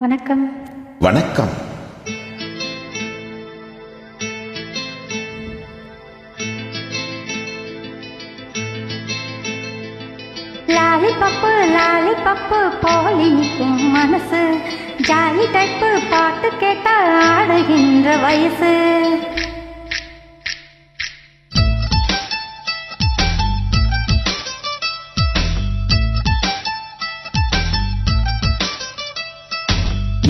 வணக்கம். வணக்கம். லாலி பப்பு லாலி பப்பு போலி நிற்கும் மனசு. ஜாலி டைப்பு பாட்டு கேட்டா ஆடுகின்ற வயசு.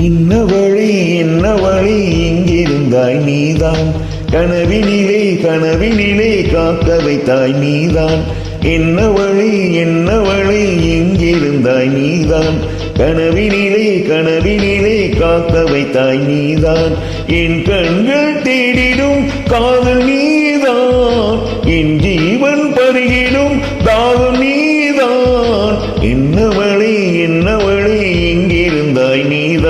இன்ன வழி என்ன வழி இங்கிருந்தாய் நீதான். கனவினிலே கனவினிலே காக்க வைத்தாய் நீதான். என்ன வழி என்ன வழி இங்கிருந்தாய் நீதான். கனவினிலே கனவினிலே காக்க வைத்தாய் நீதான். என் கண்கள் தேடிடும் காதல் நீதான். என் ஜீவன் பருகிடும் தாகம் நீதான். என்ன வழி என்ன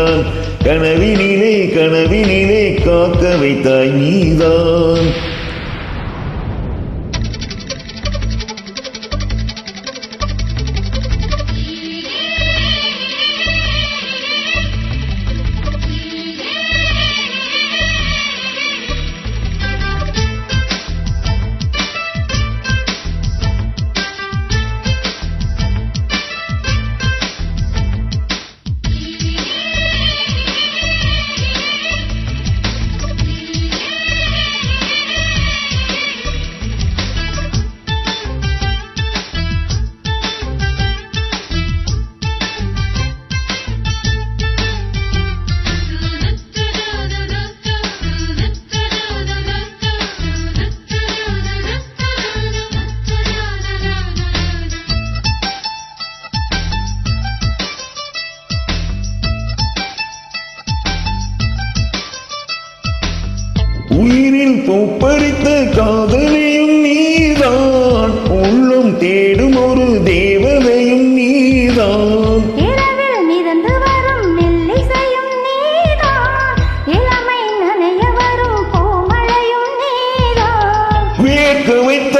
நீதான் கனவினிலே கனவினிலே காக்க வைத்தாய் நீதான். உயிரில் பூப்பறித்த காதலியும் நீதான். உள்ளம் தேடும் ஒரு தேவதையும் நீதான். இரவில் மிதந்து வரும் மெல்லிசையும் நீதான். இளமை நனைய வரும் கோமளையும் நீதான். வியக்க வைத்தாய்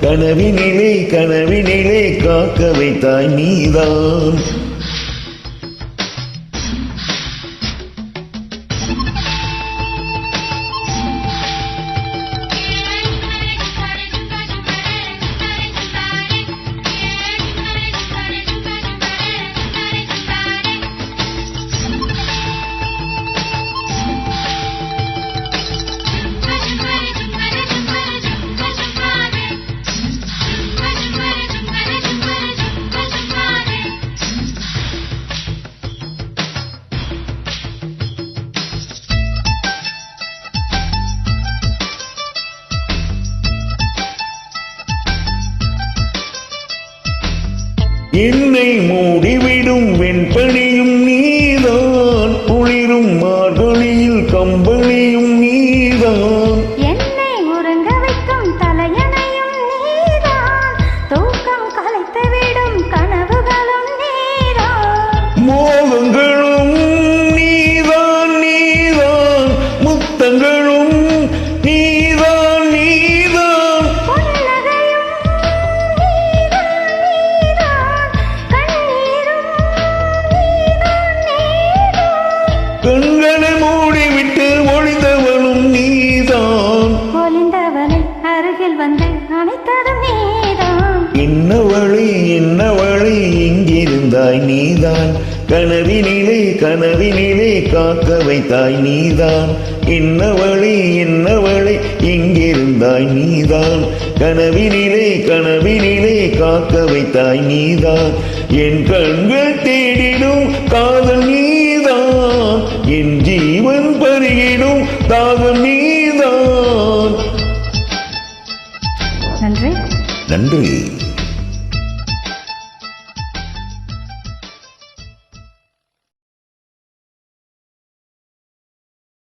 கனவினிலே கனவினிலே காக்க வைத்தாய் நீதான். என்னை மூடிவிடும் வெண்பணியும் நீதான் குளிரும் மார்கழியில் கம்பன் கண்களை மூடிவிட்டு ஒளிந்தவளும் நீதான். ஒளிந்தவனை அருகில் வந்து அணைத்ததும் நீதான். என்ன வழி என்ன வழி? இங்கிருந்தாய் நீதான். கனவினிலே கனவினிலே காக்க வைத்தாய் நீதான். என்ன வழி என்ன வழி? இங்கிருந்தாய் நீதான். கனவினிலே கனவினிலே காக்க வைத்தாய் நீதான். என் கண்கள் தேடிடும் காதல் Play.